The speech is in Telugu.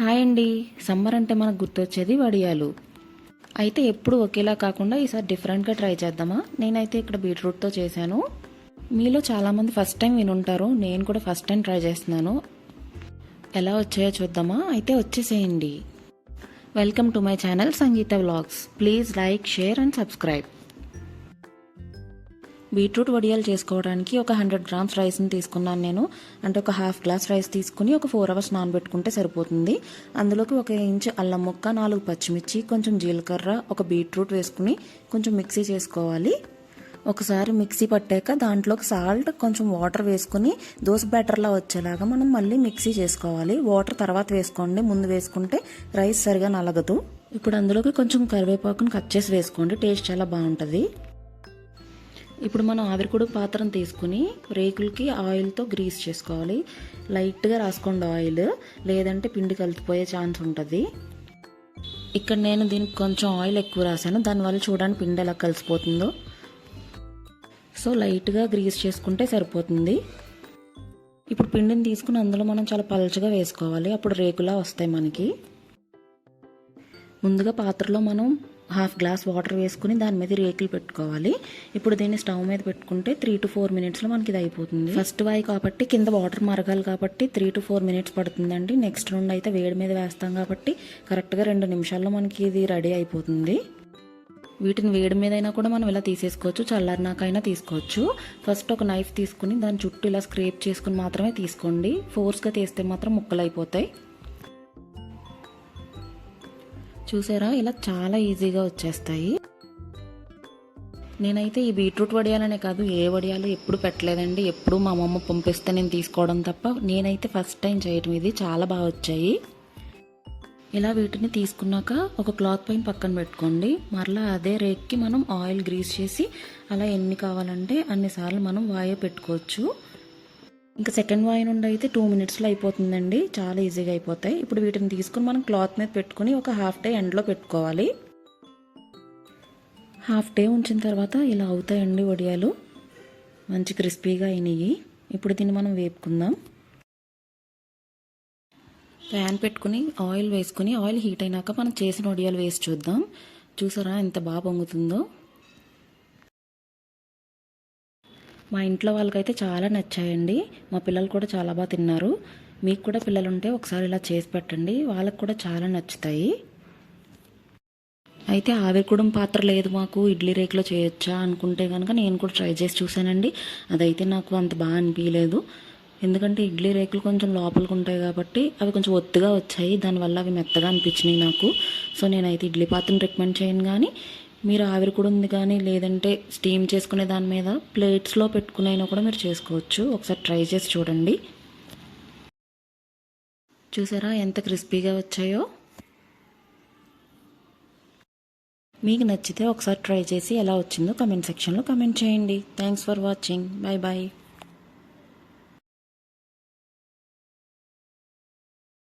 హాయ్ అండి. సమ్మర్ అంటే మనకు గుర్తొచ్చేది వడియాలు. అయితే ఎప్పుడు ఒకేలా కాకుండా ఈసారి డిఫరెంట్గా ట్రై చేద్దామా? నేనైతే ఇక్కడ బీట్రూట్తో చేశాను. మీలో చాలామంది ఫస్ట్ టైం వినుంటారు. నేను కూడా ఫస్ట్ టైం ట్రై చేస్తున్నాను. ఎలా వచ్చాయో చూద్దామా? అయితే వచ్చేసేయండి. Welcome to my channel Sangeeta vlogs. Please like share and subscribe. Beetroot వడియాలు చేసుకోవడానికి ఒక హండ్రెడ్ గ్రామ్స్ రైస్ని తీసుకున్నాను నేను. అంటే ఒక హాఫ్ గ్లాస్ రైస్ తీసుకుని ఒక ఫోర్ అవర్స్ నానబెట్టుకుంటే సరిపోతుంది. అందులోకి ఒక ఇంచు అల్లం ముక్క నాలుగు పచ్చిమిర్చి కొంచెం జీలకర్ర ఒక బీట్రూట్ వేసుకుని కొంచెం మిక్సీ చేసుకోవాలి. ఒకసారి మిక్సీ పట్టాక దాంట్లోకి సాల్ట్ కొంచెం వాటర్ వేసుకుని దోశ బ్యాటర్లా వచ్చేలాగా మనం మళ్ళీ మిక్సీ చేసుకోవాలి. వాటర్ తర్వాత వేసుకోండి. ముందు వేసుకుంటే రైస్ సరిగా నలగదు. ఇప్పుడు అందులోకి కొంచెం కరివేపాకుని కట్ చేసి వేసుకోండి. టేస్ట్ చాలా బాగుంటుంది. ఇప్పుడు మనం ఆవిరికుడు పాత్రను తీసుకుని రేకులకి ఆయిల్తో గ్రీస్ చేసుకోవాలి. లైట్గా రాసుకోండి ఆయిల్. లేదంటే పిండి కలిసిపోయే ఛాన్స్ ఉంటుంది. ఇక్కడ నేను దీనికి కొంచెం ఆయిల్ ఎక్కువ రాశాను. దానివల్ల చూడండి పిండి ఎలా కలిసిపోతుందో. సో లైట్గా గ్రీస్ చేసుకుంటే సరిపోతుంది. ఇప్పుడు పిండిని తీసుకుని అందులో మనం చాలా పలుచగా వేసుకోవాలి. అప్పుడు రేకులా వస్తాయి మనకి. ముందుగా పాత్రలో మనం హాఫ్ గ్లాస్ వాటర్ వేసుకుని దాని మీద రేకులు పెట్టుకోవాలి. ఇప్పుడు దీన్ని స్టవ్ మీద పెట్టుకుంటే త్రీ టు ఫోర్ మినిట్స్లో మనకి ఇది అయిపోతుంది. ఫస్ట్ వాయి కాబట్టి కింద వాటర్ మరగాలి కాబట్టి త్రీ టు ఫోర్ మినిట్స్ పడుతుందండి. నెక్స్ట్ నుండి అయితే వేడి మీద వేస్తాం కాబట్టి కరెక్ట్గా రెండు నిమిషాల్లో మనకి ఇది రెడీ అయిపోతుంది. వీటిని వేడి మీద అయినా కూడా మనం ఇలా తీసేసుకోవచ్చు చల్లారినాకైనా తీసుకోవచ్చు. ఫస్ట్ ఒక నైఫ్ తీసుకుని దాని చుట్టూ ఇలా స్క్రేప్ చేసుకుని మాత్రమే తీసుకోండి. ఫోర్స్గా తీస్తే మాత్రం ముక్కలు అయిపోతాయి. చూసారా? ఇలా చాలా ఈజీగా వచ్చేస్తాయి. నేనైతే ఈ బీట్రూట్ వడియాలనే కాదు ఏ వడియాలు ఎప్పుడు పెట్టలేదండి. ఎప్పుడు మా అమ్మమ్మ పంపిస్తే నేను తీసుకోవడం తప్ప నేనైతే ఫస్ట్ టైం చేయటం ఇది. చాలా బాగా వచ్చాయి. ఇలా వీటిని తీసుకున్నాక ఒక క్లాత్ పైన పక్కన పెట్టుకోండి. మరలా అదే రేక్కి మనం ఆయిల్ గ్రీస్ చేసి అలా ఎన్ని కావాలంటే అన్నిసార్లు మనం వాయే పెట్టుకోవచ్చు. ఇంకా సెకండ్ వాయి నుండి అయితే టూ మినిట్స్లో అయిపోతుందండి. చాలా ఈజీగా అయిపోతాయి. ఇప్పుడు వీటిని తీసుకుని మనం క్లాత్ మీద పెట్టుకుని ఒక హాఫ్ డే ఎండ్లో పెట్టుకోవాలి. హాఫ్ డే ఉంచిన తర్వాత ఇలా అవుతాయండి వడియాలు. మంచి క్రిస్పీగా అయినాయి. ఇప్పుడు దీన్ని మనం వేపుకుందాం. ప్యాన్ పెట్టుకుని ఆయిల్ వేసుకుని ఆయిల్ హీట్ అయినాక మనం చేసిన వడియాలు వేసి చూద్దాం. చూసారా ఎంత బాగా పొంగుతుందో? మా ఇంట్లో వాళ్ళకైతే చాలా నచ్చాయండి. మా పిల్లలు కూడా చాలా బాగా తిన్నారు. మీకు కూడా పిల్లలు ఉంటే ఒకసారి ఇలా చేసి పెట్టండి. వాళ్ళకు కూడా చాలా నచ్చుతాయి. అయితే ఆవిరికూడం పాత్ర లేదు మాకు. ఇడ్లీ రేకులో చేయొచ్చా అనుకుంటే కనుక నేను కూడా ట్రై చేసి చూశానండి. అదైతే నాకు అంత బాగా అనిపించలేదు ఎందుకంటే ఇడ్లీ రేకులు కొంచెం లోపలికి ఉంటాయి కాబట్టి అవి కొంచెం ఒత్తుగా వచ్చాయి. దానివల్ల అవి మెత్తగా అనిపించినాయి నాకు. సో నేనైతే ఇడ్లీ పాత్రను రికమెండ్ చేయను కానీ మీరు ఆవిరి కూడా ఉంది కానీ లేదంటే స్టీమ్ చేసుకునే దాని మీద ప్లేట్స్లో పెట్టుకునైనా కూడా మీరు చేసుకోవచ్చు. ఒకసారి ట్రై చేసి చూడండి. చూసారా ఎంత క్రిస్పీగా వచ్చాయో? మీకు నచ్చితే ఒకసారి ట్రై చేసి ఎలా వచ్చిందో కమెంట్ సెక్షన్లో కమెంట్ చేయండి. Thanks for watching bye bye